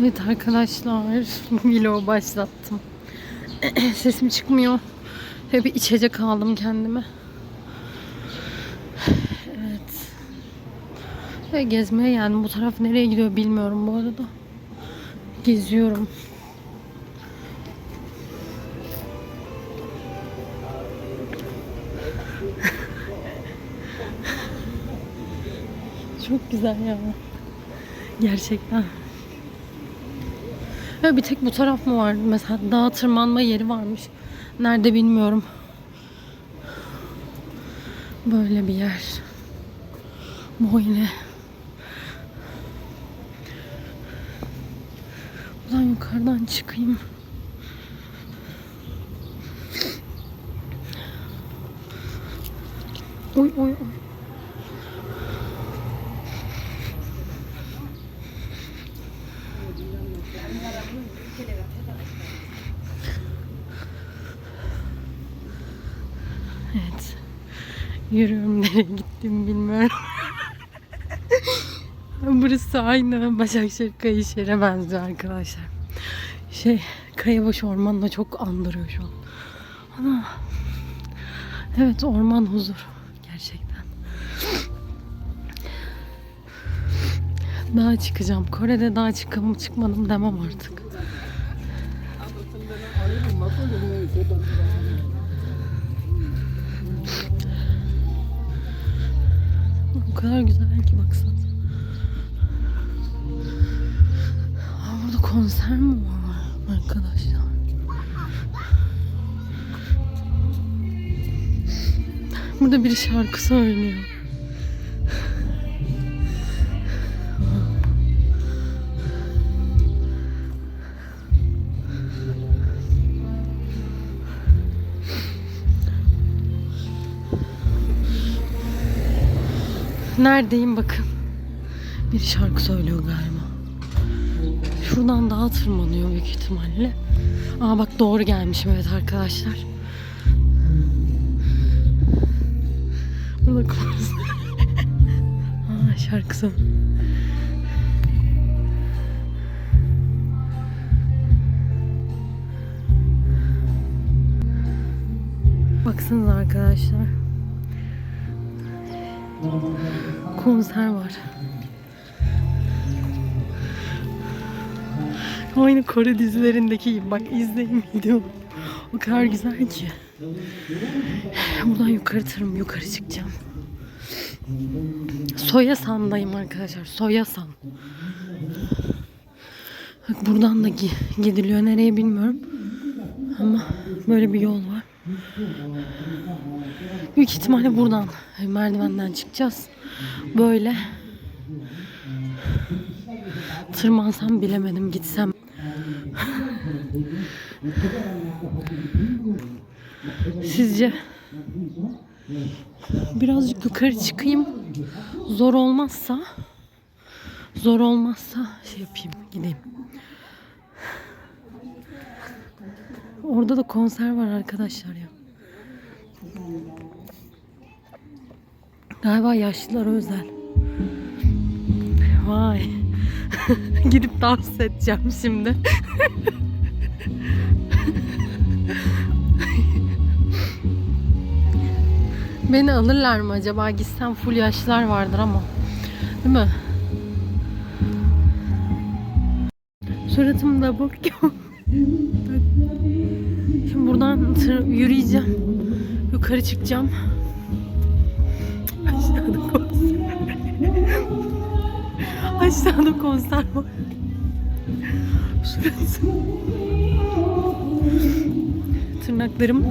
Evet arkadaşlar vlog başlattım. Sesim çıkmıyor. Hep bir içecek aldım kendime. Evet. Ve gezmeye geldim. Bu taraf nereye gidiyor bilmiyorum bu arada. Geziyorum. Çok güzel ya. Gerçekten. Ya bir tek bu taraf mı vardı? Mesela dağ tırmanma yeri varmış. Nerede bilmiyorum. Böyle bir yer. Böyle. Buradan yukarıdan çıkayım. Oy oy oy. Evet. Yürüyorum nereye gittiğimi bilmiyorum. Burası aynı Başakşehir Kayışehir'e benziyor arkadaşlar. Şey Kayabaş Ormanı'na çok andırıyor şu an. Ana. Evet orman huzur. Gerçekten. Dağa çıkacağım. Kore'de dağa çıkım çıkmadım demem artık. O kadar güzel ki baksana. Aa, burada konser mi var arkadaşlar? Burada biri şarkı söylüyor. Neredeyim bakın. Bir şarkı söylüyor galiba. Şuradan dağa tırmanıyor büyük ihtimalle. Aa bak doğru gelmişim evet arkadaşlar. Burada konser. Aa şarkı söylüyor. Baksanıza arkadaşlar. Konser var. Aynı Kore dizilerindeki gibi. Bak izleyin video. O kadar güzel ki. Buradan yukarı tırım yukarı çıkacağım. Soyasan'dayım arkadaşlar. Soyasan. Bak buradan da gi- gidiliyor. Nereye bilmiyorum. Ama böyle bir yol var. Büyük ihtimalle buradan merdivenden çıkacağız. Böyle. Tırmansam bilemedim gitsem. Sizce birazcık yukarı çıkayım. Zor olmazsa zor olmazsa şey yapayım gideyim. Orada da konser var arkadaşlar ya. Galiba yaşlılara özel. Vay. Gidip dans edeceğim şimdi. Beni alırlar mı acaba? Gitsem full yaşlılar vardır ama. Değil mi? Suratımda bakıyor. Şimdi buradan yürüyeceğim. Yukarı çıkacağım. Aşağıda konser. Aşağıda konser var. Şurası. Tırnaklarım.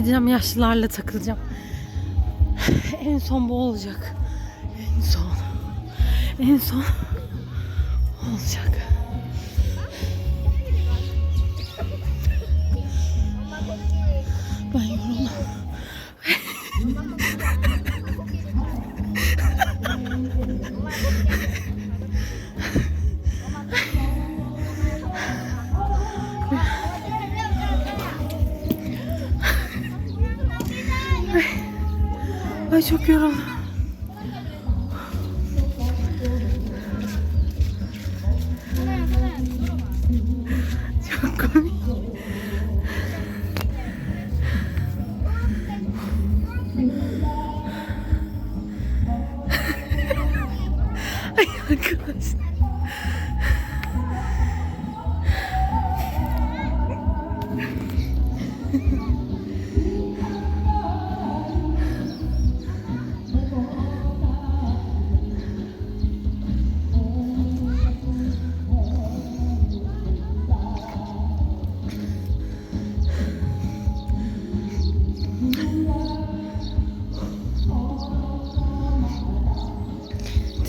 Gideceğim yaşlılarla takılacağım. En son bu olacak. En son. En son olacak. Ay çok yoruldum.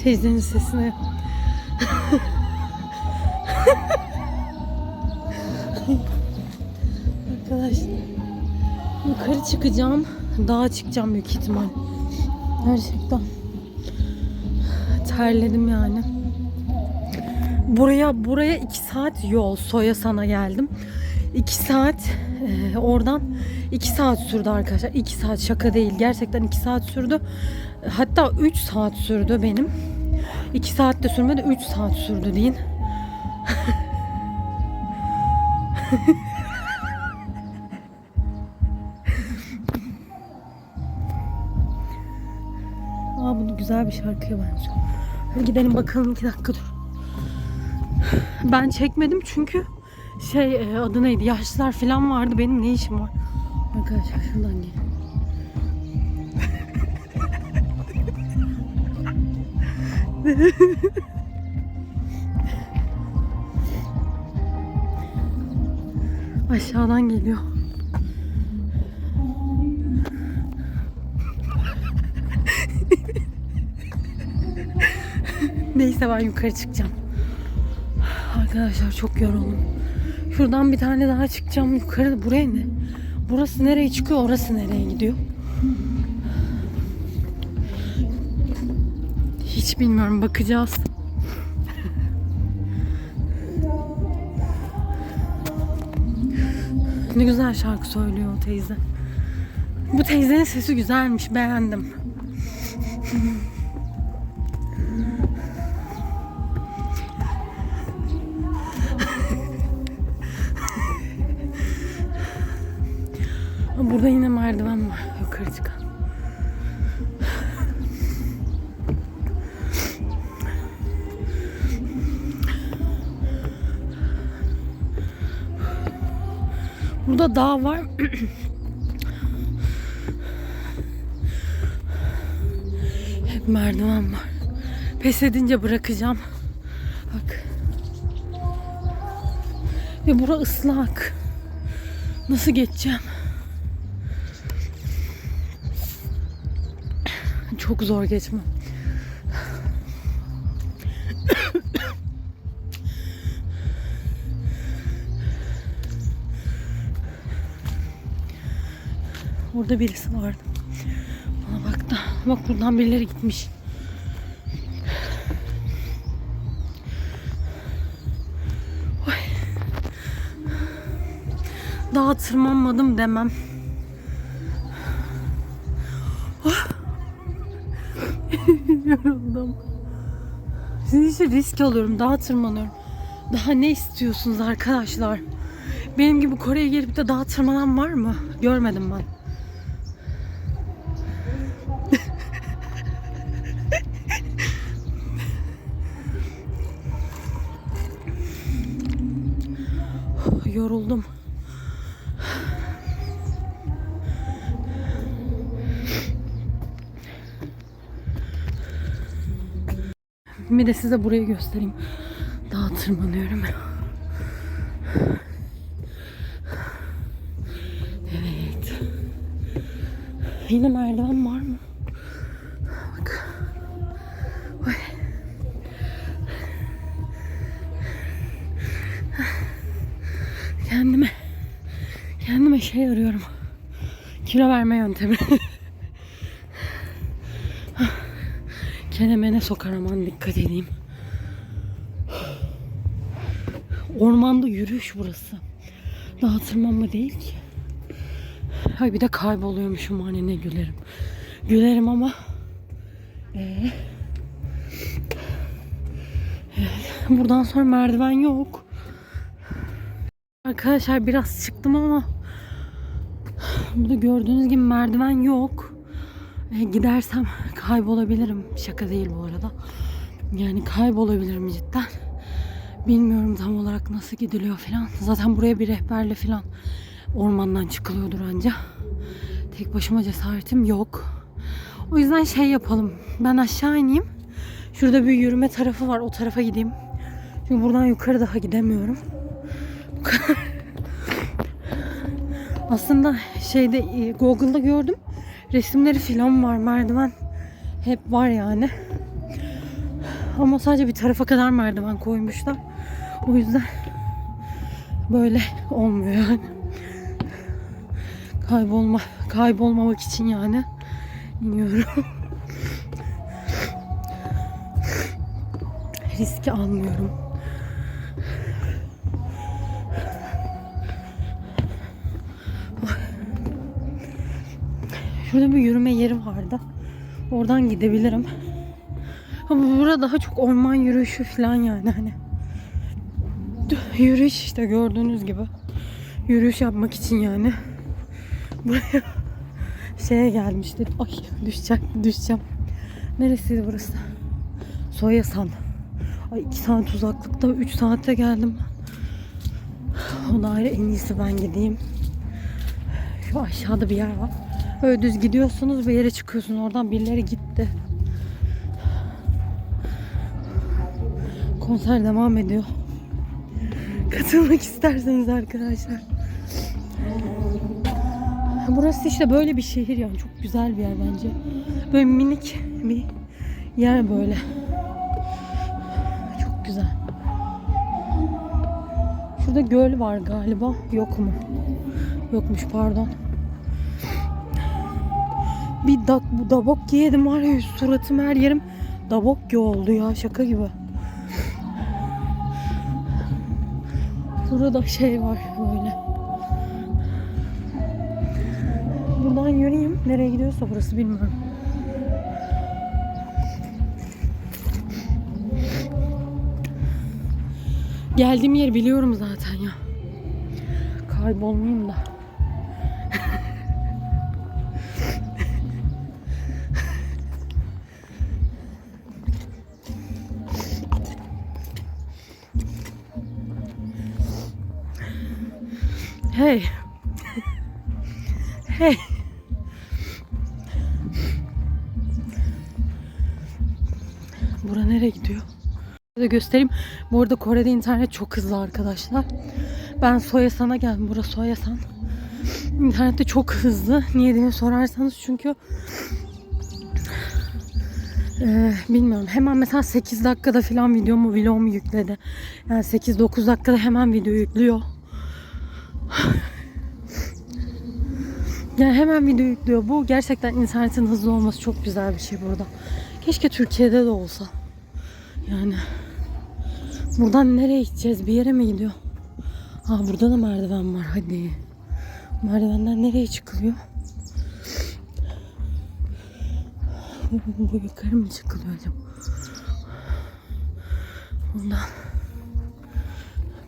Teyzenin sesine. Arkadaşlar. Yukarı çıkacağım. Dağa çıkacağım büyük ihtimal. Gerçekten. Terledim yani. Buraya buraya iki saat yol. Soya sana geldim. İki saat e, oradan iki saat sürdü arkadaşlar. İki saat şaka değil. Gerçekten iki saat sürdü. Hatta üç saat sürdü benim. İki saat de sürmedi. Üç saat sürdü deyin. Aa bu güzel bir şarkıya benziyor. Hadi gidelim bakalım iki dakika dur. Ben çekmedim çünkü şey e, adı neydi yaşlılar falan vardı benim ne işim var. Arkadaşlar şuradan gelin. Aşağıdan geliyor. Neyse ben yukarı çıkacağım. Arkadaşlar çok yoruldum. Şuradan bir tane daha çıkacağım yukarı. Buraya ne? Burası nereye çıkıyor? Orası nereye gidiyor? Bilmiyorum. Bakacağız. Ne güzel şarkı söylüyor teyze. Bu teyzenin sesi güzelmiş. Beğendim. Burada dağ var. Hep merdiven var. Pes edince bırakacağım. Bak. Ve bura ıslak. Nasıl geçeceğim? Çok zor geçmem. Orada birisi vardı. Bana baktı. Bak buradan birileri gitmiş. Oy. Daha tırmanmadım demem. Yoruldum. Sizin için risk alıyorum. Daha tırmanıyorum. Daha ne istiyorsunuz arkadaşlar? Benim gibi Kore'ye gelip de daha tırmanan var mı? Görmedim ben. Bir de size burayı göstereyim. Dağa tırmanıyorum. Evet. Yine merdiven var mı? Bak. Ay. Kendime kendime şey arıyorum. Kilo verme yöntemi. Kenemene sokar aman dikkat edeyim. Ormanda yürüyüş burası. Daha tırmanma değil ki. Ay bir de kayboluyormuşum hani ne gülerim. Gülerim ama ee, buradan sonra merdiven yok. Arkadaşlar biraz çıktım ama burada gördüğünüz gibi merdiven yok. E, gidersem kaybolabilirim. Şaka değil bu arada. Yani kaybolabilirim cidden. Bilmiyorum tam olarak nasıl gidiliyor falan. Zaten buraya bir rehberle falan ormandan çıkılıyordur anca. Tek başıma cesaretim yok. O yüzden şey yapalım. Ben aşağı ineyim. Şurada bir yürüme tarafı var. O tarafa gideyim. Çünkü buradan yukarı daha gidemiyorum. Aslında şeyde e, Google'da gördüm. Resimleri falan var. Merdiven hep var yani. Ama sadece bir tarafa kadar merdiven koymuşlar. O yüzden böyle olmuyor yani. Kaybolma, kaybolmamak için yani iniyorum. Riski almıyorum. Şurada bir yürüme yeri vardı. Oradan gidebilirim. Ama burada daha çok orman yürüyüşü falan yani hani. Yürüyüş işte gördüğünüz gibi. Yürüyüş yapmak için yani. Buraya şeye gelmiştik. Ay düşeceğim, düşeceğim. Neresiydi burası? Soyasan. Ay iki saat uzaklıkta. Üç saatte geldim. O da ayrı en iyisi ben gideyim. Şu aşağıda bir yer var. Böyle düz gidiyorsunuz bir yere çıkıyorsunuz. Oradan birileri gitti. Konser devam ediyor. Katılmak isterseniz arkadaşlar. Burası işte böyle bir şehir yani çok güzel bir yer bence. Böyle minik bir yer böyle. Çok güzel. Şurada göl var galiba. Yok mu? Yokmuş pardon. Bir dak, bu dabok yedim var ya suratım her yerim dabok oldu ya şaka gibi. Burada şey var böyle. Buradan yürüyeyim. Nereye gidiyorsa burası bilmiyorum. Geldiğim yeri biliyorum zaten ya. Kaybolmayayım da. Hey. hey. Bura nereye gidiyor? Burada göstereyim. Bu arada Kore'de internet çok hızlı arkadaşlar. Ben Soyasan'a geldim. Burası Soyasan. İnternette çok hızlı. Niye diye sorarsanız çünkü ee, bilmiyorum. Hemen mesela 8 dakikada falan videomu vlogumu yükledi. Yani 8-9 dakikada hemen video yüklüyor. Yani hemen video yüklüyor. Bu gerçekten internetin hızlı olması çok güzel bir şey burada. Keşke Türkiye'de de olsa. Yani buradan nereye gideceğiz? Bir yere mi gidiyor? Ha burada da merdiven var. Hadi. Merdivenden nereye çıkılıyor? Bu yukarı mı çıkılıyor acaba? Ondan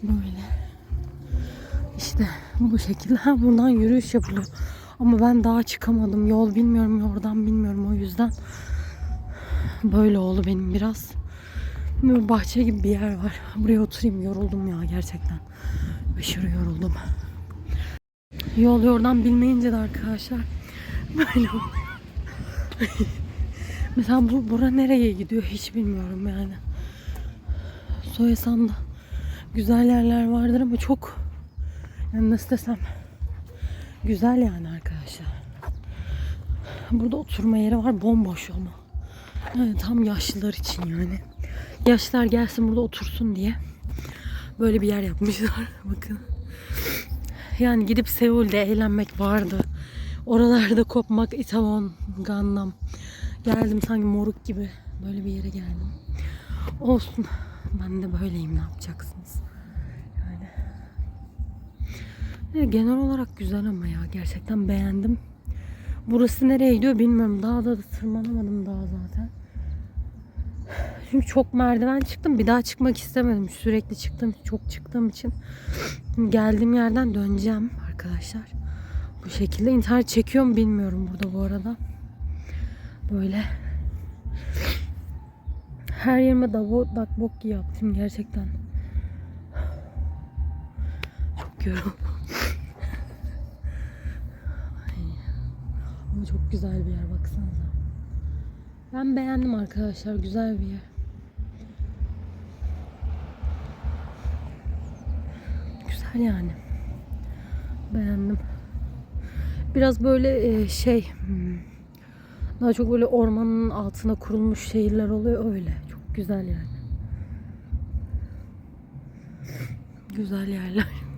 böyle işte bu şekilde ha, buradan yürüyüş yapılıyor. Ama ben daha çıkamadım. Yol bilmiyorum, yoldan bilmiyorum o yüzden. Böyle oldu benim biraz. Böyle bahçe gibi bir yer var. Buraya oturayım. Yoruldum ya gerçekten. Aşırı yoruldum. Yol yordan bilmeyince de arkadaşlar böyle oluyor. Mesela bu bura nereye gidiyor hiç bilmiyorum yani. Soyasan'da güzel yerler vardır ama çok yani nasıl desem güzel yani arkadaşlar. Burada oturma yeri var bomboş ama. Yani tam yaşlılar için yani. Yaşlılar gelsin burada otursun diye. Böyle bir yer yapmışlar. Bakın. Yani gidip Seul'de eğlenmek vardı. Oralarda kopmak, Itaewon, Gangnam. Geldim sanki moruk gibi. Böyle bir yere geldim. Olsun. Ben de böyleyim ne yapacaksınız. Genel olarak güzel ama ya. Gerçekten beğendim. Burası nereye gidiyor bilmiyorum. Daha da tırmanamadım daha zaten. Çünkü çok merdiven çıktım. Bir daha çıkmak istemedim. Sürekli çıktım. Çok çıktığım için. Geldiğim yerden döneceğim arkadaşlar. Bu şekilde. internet çekiyor mu bilmiyorum burada bu arada. Böyle. Her yerime davo, dakbok yaptım gerçekten. Çok yoruldum. Ama çok güzel bir yer baksanıza. Ben beğendim arkadaşlar. Güzel bir yer. Güzel yani. Beğendim. Biraz böyle e, şey hmm, daha çok böyle ormanın altına kurulmuş şehirler oluyor öyle. Çok güzel yani. Güzel yerler.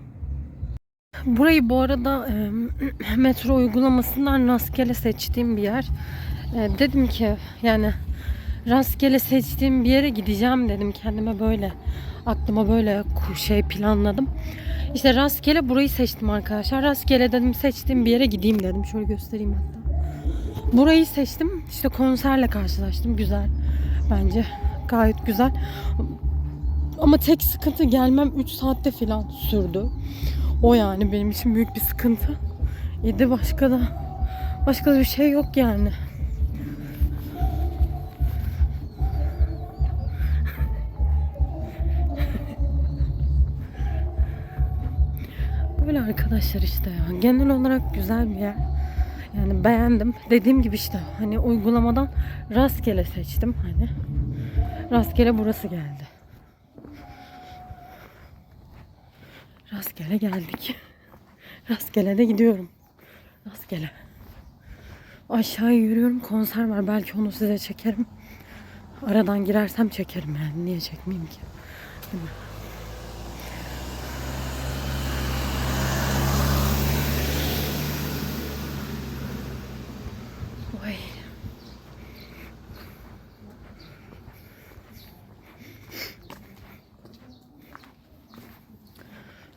Burayı bu arada e, metro uygulamasından rastgele seçtiğim bir yer. E, dedim ki yani rastgele seçtiğim bir yere gideceğim dedim kendime böyle aklıma böyle şey planladım. İşte rastgele burayı seçtim arkadaşlar. Rastgele dedim seçtiğim bir yere gideyim dedim. Şöyle göstereyim hatta. Burayı seçtim. İşte konserle karşılaştım. Güzel. Bence gayet güzel. Ama tek sıkıntı gelmem 3 saatte falan sürdü. O yani benim için büyük bir sıkıntı. İdi başka da başka da bir şey yok yani. Böyle arkadaşlar işte ya. Genel olarak güzel bir yer. Yani beğendim. Dediğim gibi işte hani uygulamadan rastgele seçtim hani. Rastgele burası geldi. Rastgele geldik. Rastgele de gidiyorum. Rastgele. Aşağıya yürüyorum. Konser var. Belki onu size çekerim. Aradan girersem çekerim yani. Niye çekmeyeyim ki? Değil mi? Oy.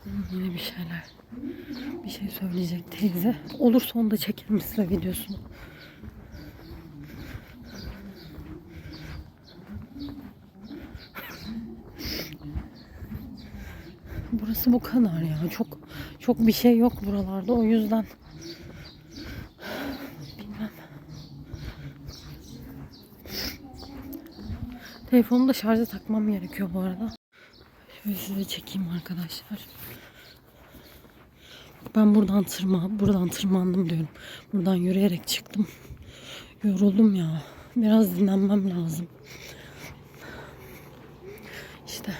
Hmm, Yine bir şeyler. Bir şey söyleyecek teyze. Olursa onu da çekerim size videosunu. Burası bu kadar ya. Çok çok bir şey yok buralarda. O yüzden bilmem. Telefonu da şarja takmam gerekiyor bu arada. Şöyle size çekeyim arkadaşlar. Ben buradan tırma, buradan tırmandım diyorum. Buradan yürüyerek çıktım. Yoruldum ya. Biraz dinlenmem lazım. İşte.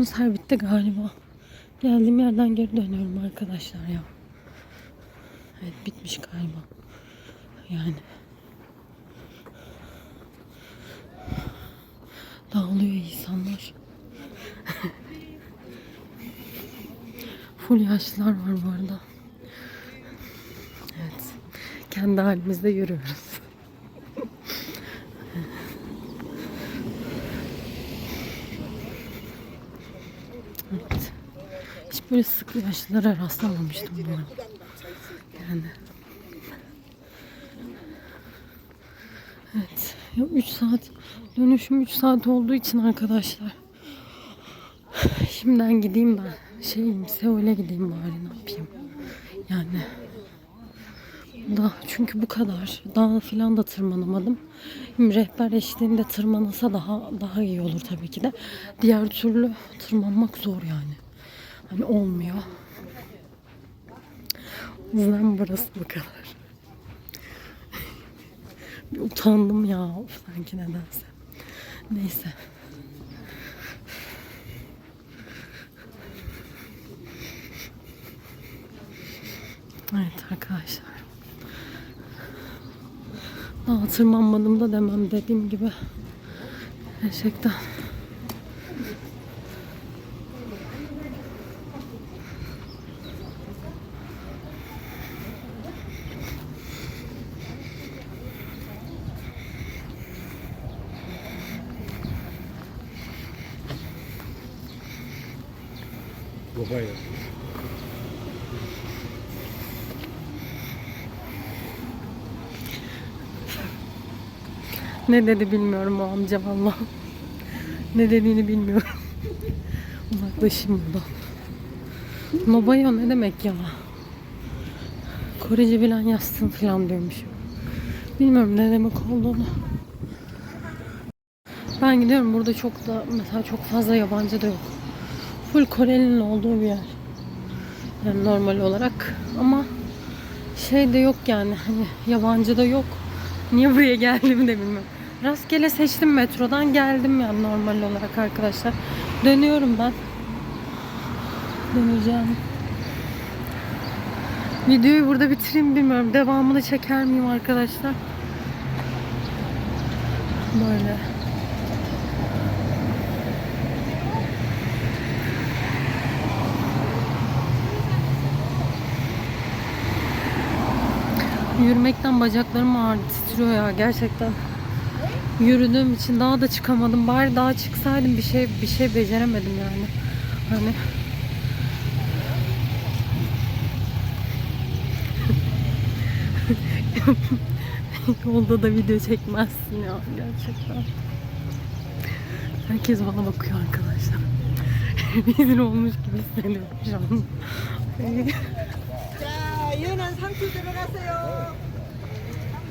Konser bitti galiba. Geldiğim yerden geri dönüyorum arkadaşlar ya. Evet bitmiş galiba. Yani. Dağılıyor insanlar. Full yaşlılar var bu arada. Evet. Kendi halimizde yürüyoruz. Evet. Hiç böyle sık yaşlılara rastlamamıştım bu arada. Yani. Evet. Ya 3 saat dönüşüm 3 saat olduğu için arkadaşlar. Şimdiden gideyim ben. Şeyim Seul'e gideyim bari ne yapayım. Yani. Da, çünkü bu kadar. Dağ falan da tırmanamadım. Şimdi rehber eşliğinde tırmanılsa daha daha iyi olur tabii ki de. Diğer türlü tırmanmak zor yani. Hani olmuyor. Zen burası bu kadar. Bir utandım ya of, sanki nedense. Neyse. Evet arkadaşlar. Daha tırmanmadım da demem dediğim gibi. Gerçekten. Babaya. Ne dedi bilmiyorum o amca valla. Ne dediğini bilmiyorum. Uzaklaşayım buradan. Nobayo ne demek ya? Korece bilen yazsın falan diyormuş. Bilmiyorum ne demek olduğunu. Ben gidiyorum burada çok da mesela çok fazla yabancı da yok. Full Koreli'nin olduğu bir yer. Yani normal olarak ama şey de yok yani hani yabancı da yok. Niye buraya geldim de bilmiyorum. Rastgele seçtim metrodan geldim yani normal olarak arkadaşlar. Dönüyorum ben. Döneceğim. Videoyu burada bitireyim bilmiyorum. Devamını çeker miyim arkadaşlar? Böyle. Yürümekten bacaklarım ağrıdı, titriyor ya gerçekten. Yürüdüğüm için daha da çıkamadım. Bari daha çıksaydım bir şey bir şey beceremedim yani. Hani Yolda da video çekmezsin ya gerçekten. Herkes bana bakıyor arkadaşlar. Rezil olmuş gibi hissediyorum şu an.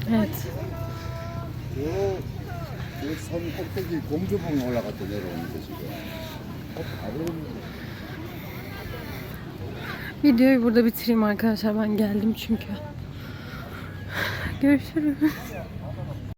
evet. 요산 꼭대기 공주봉에 올라갔다 내려오는데 지금. 어, 바로 Videoyu burada bitireyim arkadaşlar. Ben geldim çünkü. Görüşürüz.